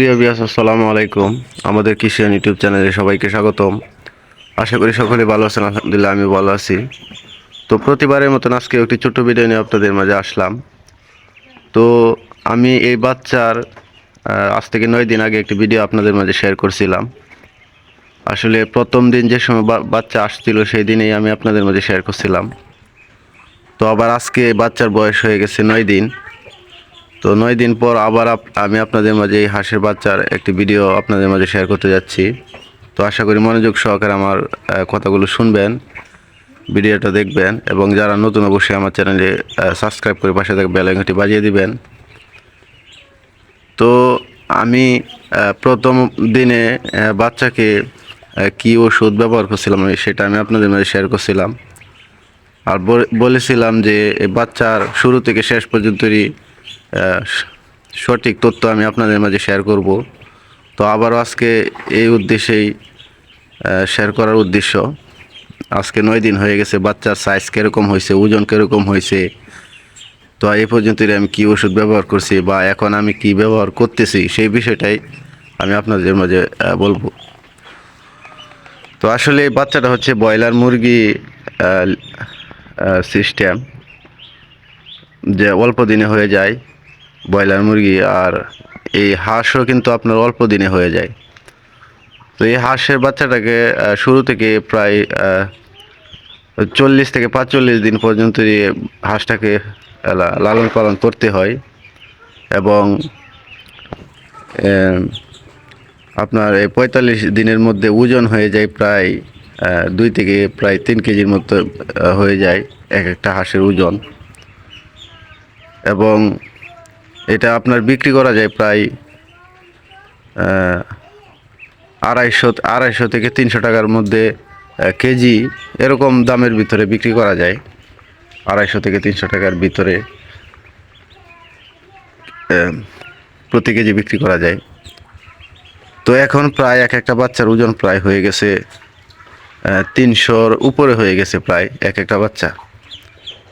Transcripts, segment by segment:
প্রিয় বিয়াস আসসালামু আলাইকুম। আমাদের কৃষিয়ান ইউটিউব চ্যানেলে সবাইকে স্বাগতম। আশা করি সকলে ভালো আছেন, আলহামদুলিল্লাহ আমি ভালো আছি। তো প্রতিবারের মতন আজকে একটি ছোট্ট ভিডিও নিয়ে আপনাদের মাঝে আসলাম। তো আমি এই বাচ্চার আজ থেকে নয় দিন আগে একটি ভিডিও আপনাদের মাঝে শেয়ার করছিলাম। আসলে প্রথম দিন যে সময় বাচ্চা আসছিল, সেই দিনেই আমি আপনাদের মাঝে শেয়ার করছিলাম। তো আবার আজকে বাচ্চার বয়স হয়ে গেছে নয় দিন। তো নয় দিন পর আবার আমি আপনাদের মাঝে এই হাঁসের বাচ্চার একটি ভিডিও আপনাদের মাঝে শেয়ার করতে যাচ্ছি। তো আশা করি মনোযোগ সহকারে আমার কথাগুলো শুনবেন ভিডিওটা দেখবেন এবং যারা নতুন অবশ্যই আমার চ্যানেলে সাবস্ক্রাইব করে পাশে থাকা বেল বাজিয়ে দিবেন। তো আমি প্রথম দিনে বাচ্চাকে কি ওষুধ ব্যবহার করছিলাম আমি সেটা আমি আপনাদের মাঝে শেয়ার করছিলাম। আর বলে- বলেছিলাম যে বাচ্চার শুরু থেকে শেষ পর্যন্তই সঠিক তথ্য আমি আপনাদের মাঝে শেয়ার করব। তো আবারও আজকে এই উদ্দেশ্যেই শেয়ার করার উদ্দেশ্য, আজকে নয় দিন হয়ে গেছে, বাচ্চার সাইজ কীরকম হয়েছে, ওজন কীরকম হয়েছে, তো এই পর্যন্ত আমি কি ওষুধ ব্যবহার করছি বা এখন আমি কি ব্যবহার করতেছি সেই বিষয়টাই আমি আপনাদের মাঝে বলব। তো আসলে এই বাচ্চাটা হচ্ছে ব্রয়লার মুরগি সিস্টেম, যে অল্প দিনে হয়ে যায়। ব্রয়লার মুরগি আর এই হাঁসও কিন্তু আপনার অল্প দিনে হয়ে যায়। তো এই হাঁসের বাচ্চাটাকে শুরু থেকে প্রায় চল্লিশ থেকে পাঁচচল্লিশ দিন পর্যন্ত এই হাঁসটাকে লালন পালন করতে হয় এবং আপনার এই পঁয়তাল্লিশ দিনের মধ্যে ওজন হয়ে যায় প্রায় দুই থেকে প্রায় তিন কেজির মতো হয়ে যায় এক একটা হাঁসের ওজন। এবং এটা আপনার বিক্রি করা যায় প্রায় আড়াইশো আড়াইশো থেকে তিনশো টাকার মধ্যে কেজি এরকম দামের ভিতরে বিক্রি করা যায়। আড়াইশো থেকে তিনশো টাকার ভিতরে প্রতি কেজি বিক্রি করা যায়। তো এখন প্রায় এক একটা বাচ্চার ওজন প্রায় হয়ে গেছে তিনশোর উপরে হয়ে গেছে প্রায় এক একটা বাচ্চা।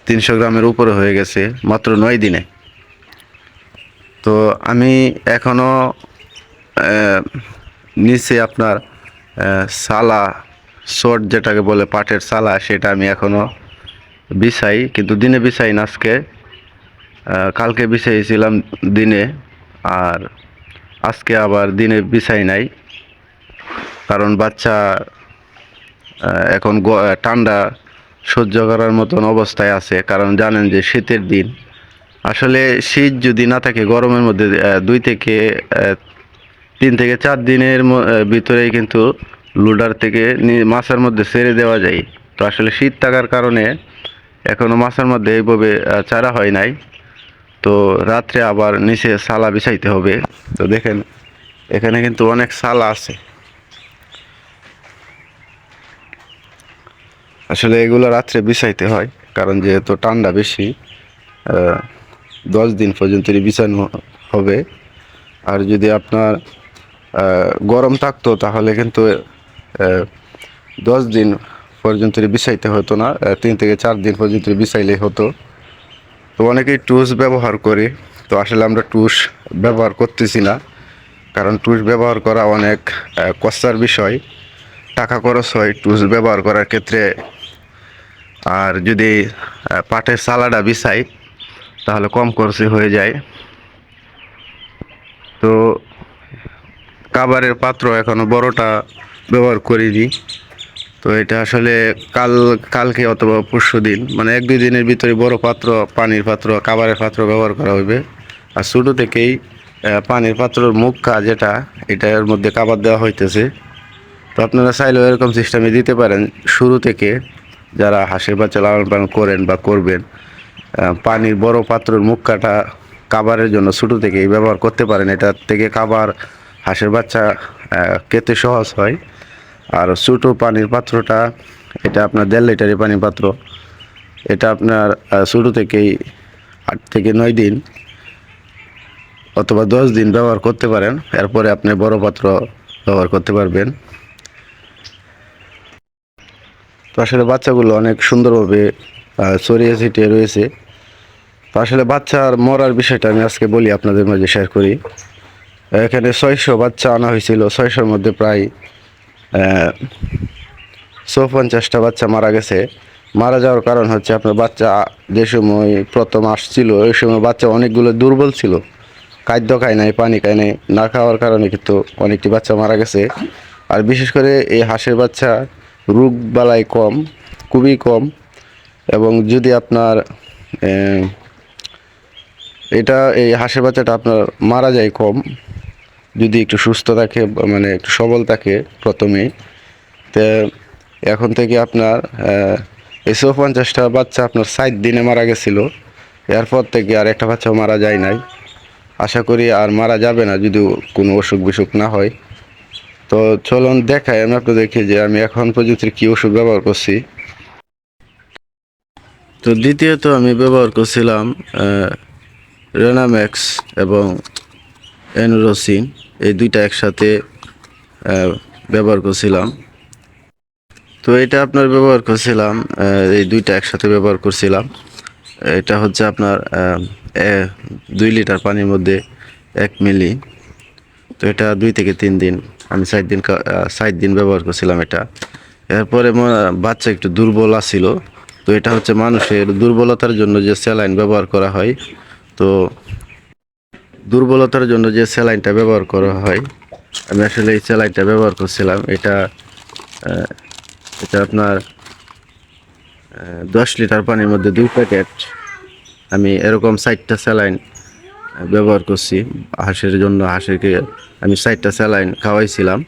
তিনশো গ্রামের উপরে হয়ে গেছে মাত্র নয় দিনে। তো আমি এখনও নিচে আপনার সালা, শর্ট যেটাকে বলে পাটের সালা, সেটা আমি এখনও বিছাই, কিন্তু দিনে বিছাই না আজকে। কালকে বিছাইছিলাম দিনে, আর আজকে আবার দিনে বিছাই নাই। কারণ বাচ্চা এখন ঠান্ডা সহ্য করার মতন অবস্থায় আছে। কারণ জানেন যে শীতের দিন। আসলে শীত যদি না থাকে, গরমের মধ্যে দুই থেকে তিন থেকে চার দিনের ভিতরেই কিন্তু লুডার থেকে মাছের মধ্যে ছেড়ে দেওয়া যায়। তো আসলে শীত থাকার কারণে এখনও মাছের মধ্যে এইভাবে চারা হয় নাই। তো রাত্রে আবার নিচে সালা বিছাইতে হবে। তো দেখেন, এখানে কিন্তু অনেক সালা আছে। আসলে এগুলো রাত্রে বিছাইতে হয়, কারণ যেহেতু ঠান্ডা বেশি দশ দিন পর্যন্ত বিছানো হবে। আর যদি আপনার গরম থাকতো তাহলে কিন্তু দশ দিন পর্যন্ত বিছাইতে হতো না তিন থেকে চার দিন পর্যন্ত বিছাইলেই হতো। তো অনেকেই টুস ব্যবহার করে, তো আসলে আমরা টুস ব্যবহার করতেছি না, কারণ টুস ব্যবহার করা অনেক কষ্টার বিষয়। টাকা খরচ হয় টুস ব্যবহার করার ক্ষেত্রে। আর যদি পাটের সালাডা বিছাই তাহলে কম খরচে হয়ে যায়। তো কাবারের পাত্র এখনও বড়টা ব্যবহার করিনি। তো এটা আসলে কাল, কালকে অথবা পরশু দিন মানে এক দুই দিনের ভিতরে বড় পাত্র, পানির পাত্র, কাবারের পাত্র ব্যবহার করা হইবে আর ছোটো থেকেই পানির পাত্রর মুখা যেটা, এটার মধ্যে কাবার দেওয়া হইতেছে। তো আপনারা চাইলেও এরকম সিস্টেমে দিতে পারেন। শুরু থেকে যারা হাঁসের বাচ্চা লালন পালন করেন বা করবেন পানির বড় পাত্রর মুখকাটা কাবারের জন্য ছোটো থেকেই ব্যবহার করতে পারেন। এটা থেকে কাবার হাঁসের বাচ্চা খেতে সহজ হয়। আর ছোটো পানির পাত্রটা, এটা আপনার দেড় লিটারের পানির পাত্র। এটা আপনার ছোটো থেকেই আট থেকে নয় দিন অথবা দশ দিন ব্যবহার করতে পারেন। এরপরে আপনি বড় পাত্র ব্যবহার করতে পারবেন। তো আসলে বাচ্চাগুলো অনেক সুন্দরভাবে ছড়িয়ে ছিটিয়ে রয়েছে। আসলে বাচ্চার মরার বিষয়টা আমি আজকে বলি আপনাদের মাঝে শেয়ার করি। এখানে ছয়শো বাচ্চা আনা হয়েছিল, ছয়শোর মধ্যে প্রায় চৌপঞ্চাশটা বাচ্চা মারা গেছে। মারা যাওয়ার কারণ হচ্ছে আপনার বাচ্চা যে সময় প্রথম আসছিল, ওই সময় বাচ্চা অনেকগুলো দুর্বল ছিল। খাদ্য খায় নাই, পানি খায় নাই, না খাওয়ার কারণে কিন্তু অনেকটি বাচ্চা মারা গেছে। আর বিশেষ করে এই হাঁসের বাচ্চা রোগ বালাই কম, খুবই কম। এবং যদি আপনার এটা এই হাঁসের বাচ্চাটা আপনার মারা যায় কম। যদি একটু সুস্থ থাকে মানে একটু সবল থাকে প্রথমেই। তো এখন থেকে আপনার এই পঞ্চাশটা বাচ্চা আপনার ষাট দিনে মারা গেছিল। এরপর থেকে আর একটা বাচ্চাও মারা যায় নাই। আশা করি আর মারা যাবে না, যদি কোনো অসুখ বিসুখ না হয়। তো চলুন দেখাই, আমি আপনাদেরকে যে আমি এখন প্রযুক্তির কি ওষুধ ব্যবহার করছি। তো দ্বিতীয়ত আমি ব্যবহার করছিলাম রেনাম্যাক্স এবং এনরোসিন এই দুইটা একসাথে ব্যবহার করছিলাম। তো এটা আপনার ব্যবহার করছিলাম এই দুইটা একসাথে ব্যবহার করছিলাম। এটা হচ্ছে আপনার দুই লিটার পানির মধ্যে এক মিলি। তো এটা দুই থেকে তিন দিন, আমি ষাট দিন ষাট দিন ব্যবহার করছিলাম এটা। এরপরে বাচ্চা একটু দুর্বল আছিল। তো এটা হচ্ছে মানুষের দুর্বলতার জন্য যে স্যালাইন ব্যবহার করা হয় তো দুর্বলতার জন্য যে স্যালাইনটা ব্যবহার করা হয়, আমি আসলে এই স্যালাইনটা ব্যবহার করছিলাম। এটা এটা আপনার দশ লিটার পানির মধ্যে দুই প্যাকেট। আমি এরকম সাইটটা স্যালাইন ব্যবহার করছি। হাঁসের জন্য, হাঁসেরকে আমি ষাটটা স্যালাইন খাওয়াইছিলাম।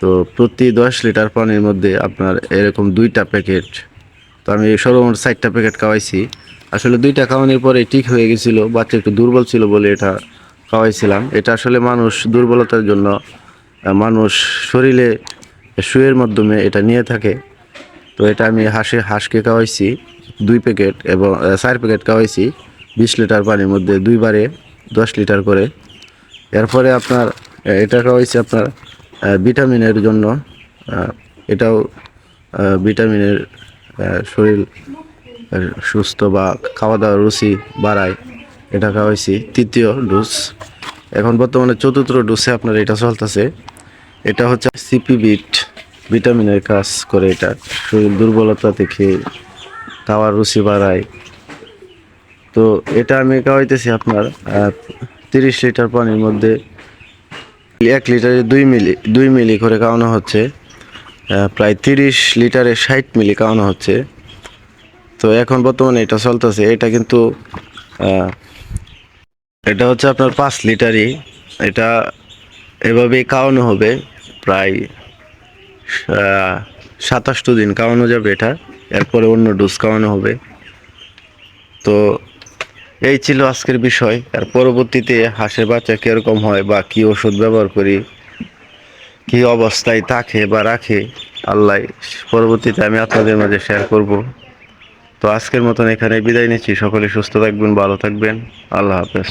তো প্রতি দশ লিটার পানির মধ্যে আপনার এরকম দুইটা প্যাকেট, তো আমি সর্বমোট ষাটটা প্যাকেট খাওয়াইছি। আসলে দুইটা খাওয়ানোর পরে ঠিক হয়ে গেছিল, বাচ্চা একটু দুর্বল ছিল বলে এটা খাওয়াইছিলাম। এটা আসলে মানুষ দুর্বলতার জন্য মানুষ শরীরে শুয়ের মাধ্যমে এটা নিয়ে থাকে। তো এটা আমি হাঁসে, হাঁসকে খাওয়াইছি, দুই প্যাকেট এবং চার প্যাকেট খাওয়াইছি, বিশ লিটার পানির মধ্যে দুইবারে দশ লিটার করে। এরপরে আপনার এটা খাওয়াইছি আপনার ভিটামিনের জন্য। এটাও ভিটামিনের শরীর সুস্থ বা খাওয়া দাওয়ার রুচি বাড়ায়। এটা খাওয়াইছি তৃতীয় ডোজ এখন বর্তমানে চতুর্থ ডোজে আপনার এটা চলতেছে। এটা হচ্ছে সিপি বিট ভিটামিনের কাজ করে এটা। শরীর দুর্বলতা থেকে খাওয়ার রুচি বাড়ায়। তো এটা আমি খাওয়াইতেছি আপনার তিরিশ লিটার পানির মধ্যে। এক লিটারে দুই মিলি দুই মিলি করে খাওয়ানো হচ্ছে। প্রায় তিরিশ লিটারে ষাট মিলি খাওয়ানো হচ্ছে। তো এখন বর্তমানে এটা চলতেছে, এটা কিন্তু এটা হচ্ছে আপনার পাঁচ লিটারই, এটা এভাবেই খাওয়ানো হবে, প্রায় সাতাশটো দিন কাওয়ানো যাবে এটা, এরপরে অন্য ডোজ খাওয়ানো হবে। তো এই ছিল আজকের বিষয়, আর পরবর্তীতে হাঁসের বাচ্চা কীরকম হয় বা কি ওষুধ ব্যবহার করি, কি অবস্থায় থাকে বা রাখে, আল্লাহ পরবর্তীতে আমি আপনাদের মাঝে শেয়ার করব। তো আজকের মতন এখানে বিদায় নিচ্ছি। সকলে সুস্থ থাকবেন ভালো থাকবেন। আল্লাহ হাফেজ।